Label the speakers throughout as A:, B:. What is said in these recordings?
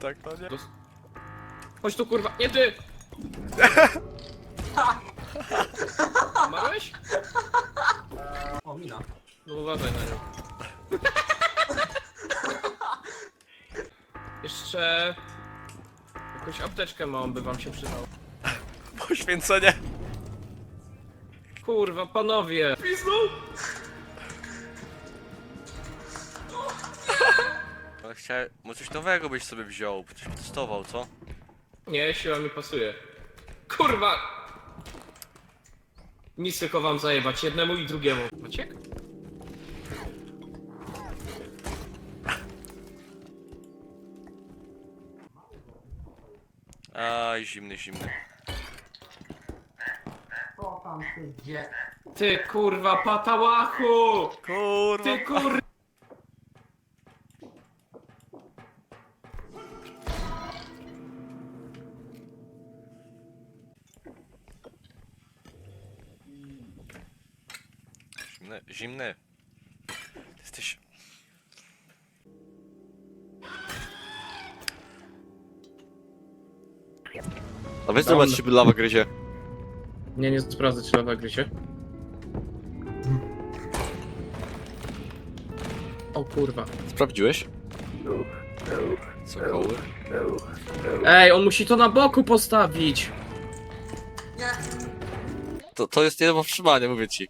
A: tak, no nie.
B: Chodź tu kurwa, nie ty! Umarłeś?
C: O, mina.
B: No uważaj na nią. Jeszcze... Jakąś apteczkę małą by wam się przydało.
A: Poświęcenie!
B: Kurwa, panowie! Pizdu!
A: Chciałem, może coś nowego byś sobie wziął, coś testował, co?
B: Nie, siła mi pasuje. Kurwa! Nic tylko wam zajebać, jednemu i drugiemu. Maciek?
A: Aj, zimny, zimny.
C: Co tam ty gdzie?
B: Ty kurwa, patałachu!
A: Kurwa!
B: Ty kur...
A: Zimny, zimny. Jesteś...
D: A weź zobacz, czy lawa gryzie.
B: Nie, nie sprawdzę, czy lawa gryzie. O kurwa.
D: Sprawdziłeś? Co koły?
B: Ej, on musi to na boku postawić!
D: To, to jest nie do powstrzymania, mówię ci.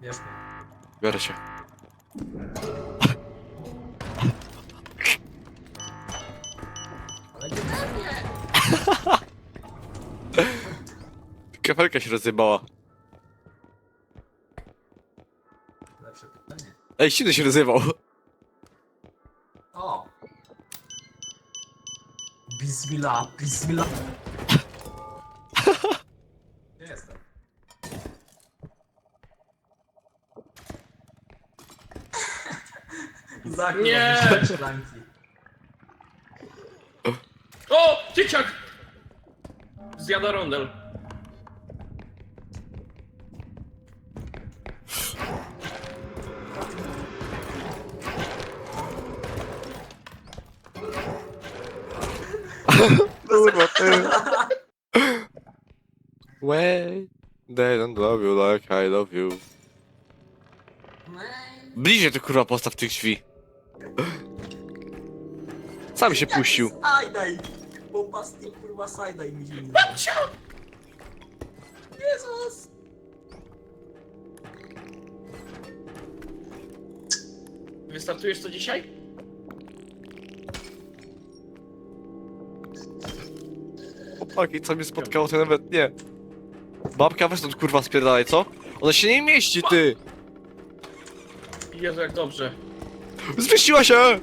C: Mnie.
D: Biorę się.
C: Ale nie!
D: Kafelka się rozjebała.
C: Lepsze pytanie.
D: Ej, silny się rozjebał.
C: O! Bismillah, bismillah. Zakup
B: Nie!
C: szklanki.
B: O! Dzieciak! Zjada rondel.
D: Kurwa, ty. Wait, they don't love you like I love you. Bliżej to kurwa postaw tych drzwi. Sam się puścił.
C: Sajdaj! Bombasty kurwa sajdaj mi zimno. Jezus!
B: Wystartujesz to dzisiaj?
D: Chłopaki, co mnie spotkało, to nawet nie. Babka, weź stąd kurwa spierdalaj, co? Ona się nie mieści, ty!
B: Jezu, jak dobrze.
D: Zmieściła się!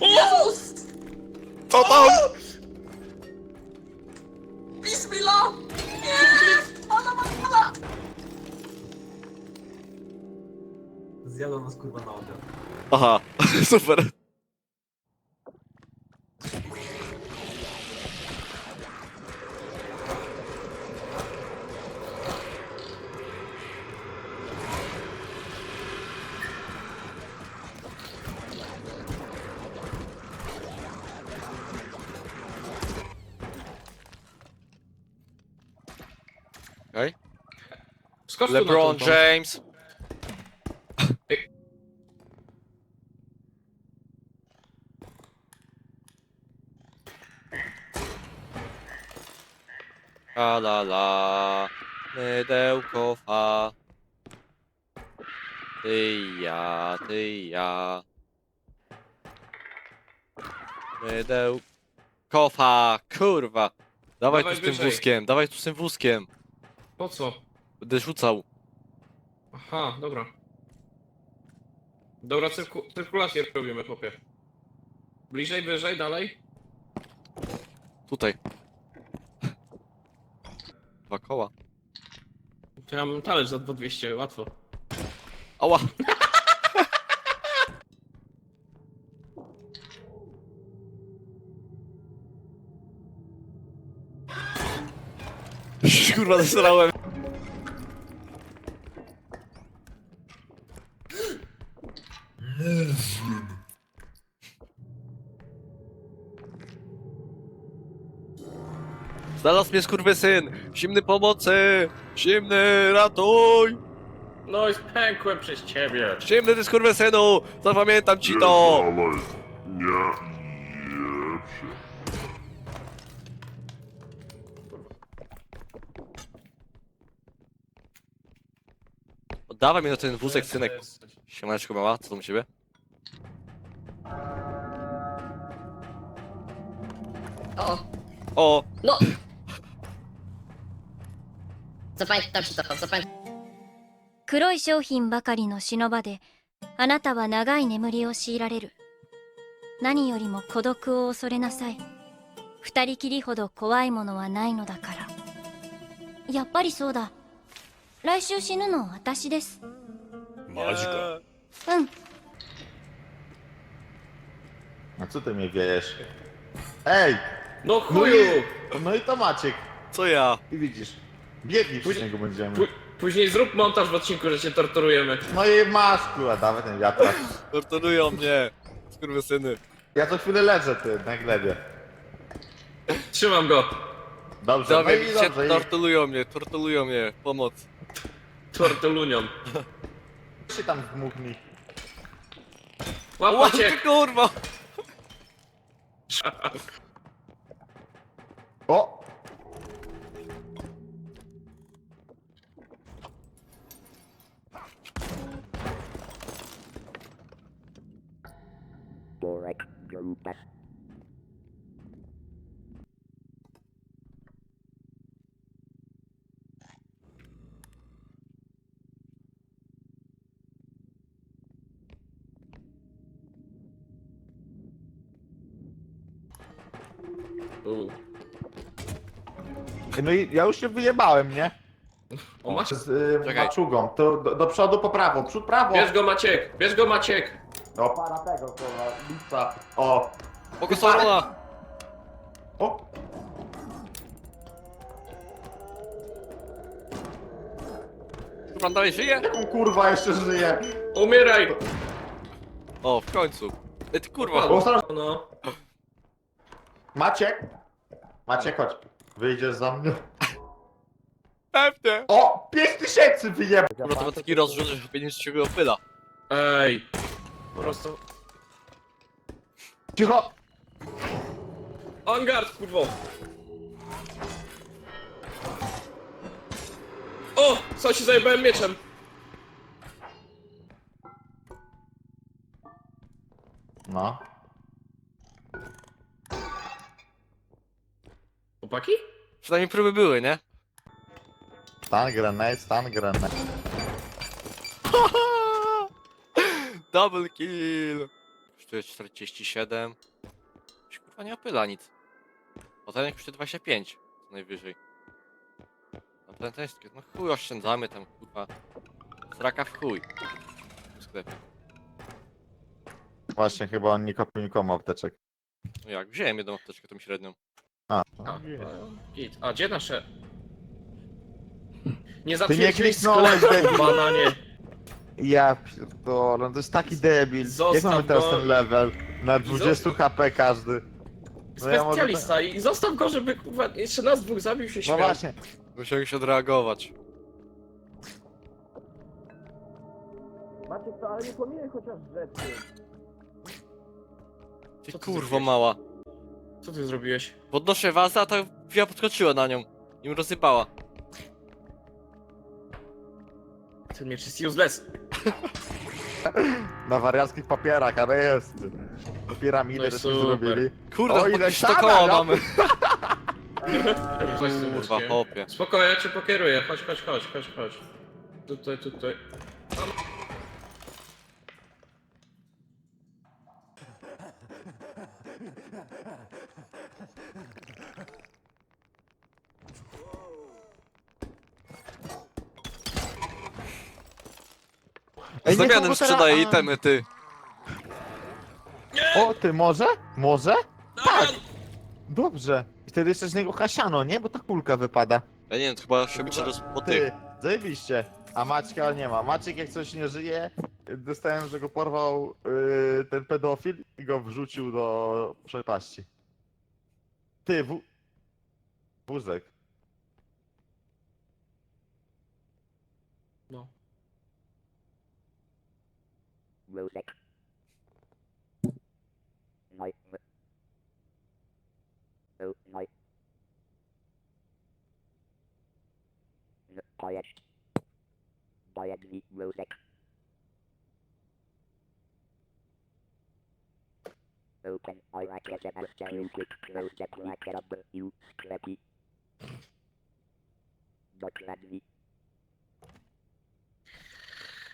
C: Jezus!
D: Co tam?
C: Bismillah! Nie! Pana, pana, pana! Zjadła nas kurwa na obiad.
D: Aha, super.
B: Skocz tu na
D: LeBron
B: tą, tą.
D: James. La la la, mydełko fa. Ty i ja, ty i ja. Mydełko fa, kurwa. Dawaj,
B: Dawaj
D: tu z tym
B: wyżej.
D: wózkiem, dawaj tu z tym wózkiem.
B: Po co?
D: Będę rzucał.
B: Aha, dobra. Dobra, cyrku cyrkulację robimy, chłopie. Bliżej, wyżej, dalej.
D: Tutaj. Dwa koła.
B: To ja mam talerz za 2200, łatwo.
D: Ała! Kurwa, zesrałem. Znalazł mnie skurwysyn! Zimny pomocy! Zimny, ratuj!
B: No i pękłem przez ciebie.
D: Zimny ty skurwysynu! Zapamiętam ci to!
E: Nie,
D: Oddawaj mi na ten wózek, synek. Siemaneczko mała, co tam u ciebie?
F: O,
D: O!
F: no!
G: 黒い商品ばかりの忍ばであなたは長い眠りを強いられる何よりも孤独を恐れなさい二人きりほど怖いものはないのだからやっぱりそうだ来週死ぬの私です
D: Mazi ka.
G: うん
H: A co ty mnie wiejesz? Ej!
B: No chuju!
H: No i to Maciek.
D: Co ja?
H: I widzisz. Biedni
B: Później-
H: przez niego będziemy.
B: Pó- Później zrób montaż w odcinku, że cię torturujemy.
H: No i masz kurwa, dawaj ten wiatrak.
D: Torturują mnie! Skurwysyny.
H: Ja co chwilę leżę ty, na glebie.
B: Trzymam go.
H: Dobrze, no
D: Dawaj,
H: i
D: widzicie,
H: dobrze. I
D: torturują mnie, torturują mnie. Pomoc.
B: Tortulunią.
H: się tam zdmuchnij.
B: Łap
D: Ła, ty
B: Maciek!
D: kurwa!
H: O!
B: U.
H: No i ja już się wyjebałem, nie?
B: O, Maciek.
H: Z y,
D: Czekaj.
H: maczugą. To do, do przodu po prawo, przód prawo.
B: Bierz go Maciek! Bierz go Maciek!
H: O, para tego kurwa, lipca. O!
D: Błogosławiona!
H: O!
D: Kurwa, dalej żyje?
H: Jaką kurwa jeszcze żyje?
B: Umieraj!
D: O, w końcu. Ej, ty kurwa.
H: O, zaraz-
B: No.
H: Maciek! Maciek, chodź. Wyjdziesz za mnie.
D: Pewnie.
H: O! 5 tysięcy wyjeb...
D: Kurwa, to ma taki rozrzut, że chyba nie się go opyla.
B: Ej. Po prostu...
H: Cicho!
B: Angard, kurwo! O! Co się zajebałem mieczem?
H: No.
B: Chłopaki?
D: Przynajmniej próby były, nie?
H: Stan grenade, stan grenade.
D: Double kill! Kosztuje 47. Się kurwa nie opyla nic. O ten kosztuje 25. Co najwyżej. A ten to jest... No chuj oszczędzamy tam kurwa. Sraka w chuj. W sklepie.
H: Właśnie, chyba on nie kupił nikomu apteczek.
D: No jak, wziąłem jedną apteczkę tą średnią.
H: A.
B: A, git. A gdzie nasze? Nie
H: Ty nie
B: zapierdzielaj
H: kliknąłeś,
B: sklepu,
H: debil.
B: bananie.
H: Ja pierdolę, to jest taki debil. Jak
B: Zostaw
H: mamy teraz
B: go.
H: ten level? Na 20 HP każdy. No ja może
B: Specjalista i zostaw go, żeby kurwa jeszcze nas dwóch zabił się
H: No
B: śmiał.
H: właśnie.
D: Musiałem się odreagować.
B: Maciek, to ale nie pomijaj chociaż rzeczy.
D: Ty
B: Co ty zrobiłeś?
D: mała.
B: Co ty zrobiłeś?
D: Podnoszę wazę, a ta wija podskoczyła na nią. I ją rozsypała.
B: Ten miecz jest useless.
H: Na wariackich papierach, ale jest. Piramidy
B: No i super.
H: zrobili.
D: Kurde,
H: O, ile
D: ile
H: siana,
D: koła
H: no.
D: mamy. Kurwa,
B: łóżkiem.
D: hopie.
B: Spokojnie, ja cię pokieruję. Chodź, chodź, chodź, chodź, chodź. Tutaj, tutaj.
D: Zamianem
H: komputera-
D: sprzedaje
H: a.
D: itemy, ty.
H: O, ty może? Może?
B: Tak!
H: Dobrze. I wtedy jeszcze z niego hasiano, nie? Bo ta kulka wypada.
D: Ja nie wiem, to chyba się liczy roz- po tych.
H: Ty, zajebiście. A Maćka nie ma. Maciek jak coś nie żyje, dostałem, że go porwał yy, ten pedofil i go wrzucił do przepaści. Ty, w... Wózek.
B: No.
I: Wózek. No i... No, no i... No, to jest... To jest mi wózek. Open right SMS cherry click close the bracket of U crappy. Dokładnie.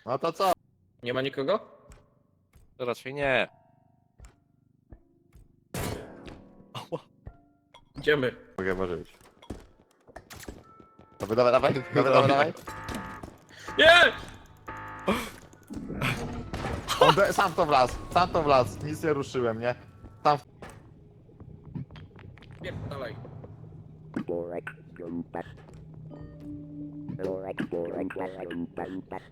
H: No to co?
B: Nie ma nikogo?
D: To raczej nie.
B: Idziemy.
H: Mogę może być. Dawaj, dawaj, dawaj, dawaj, dawaj, dawaj.
B: Nie!
H: On sam to wlazł, sam to wlazł, nic nie ruszyłem, nie?
B: Bieg dalej.
I: Borek, super. Borek, borek, borek, super.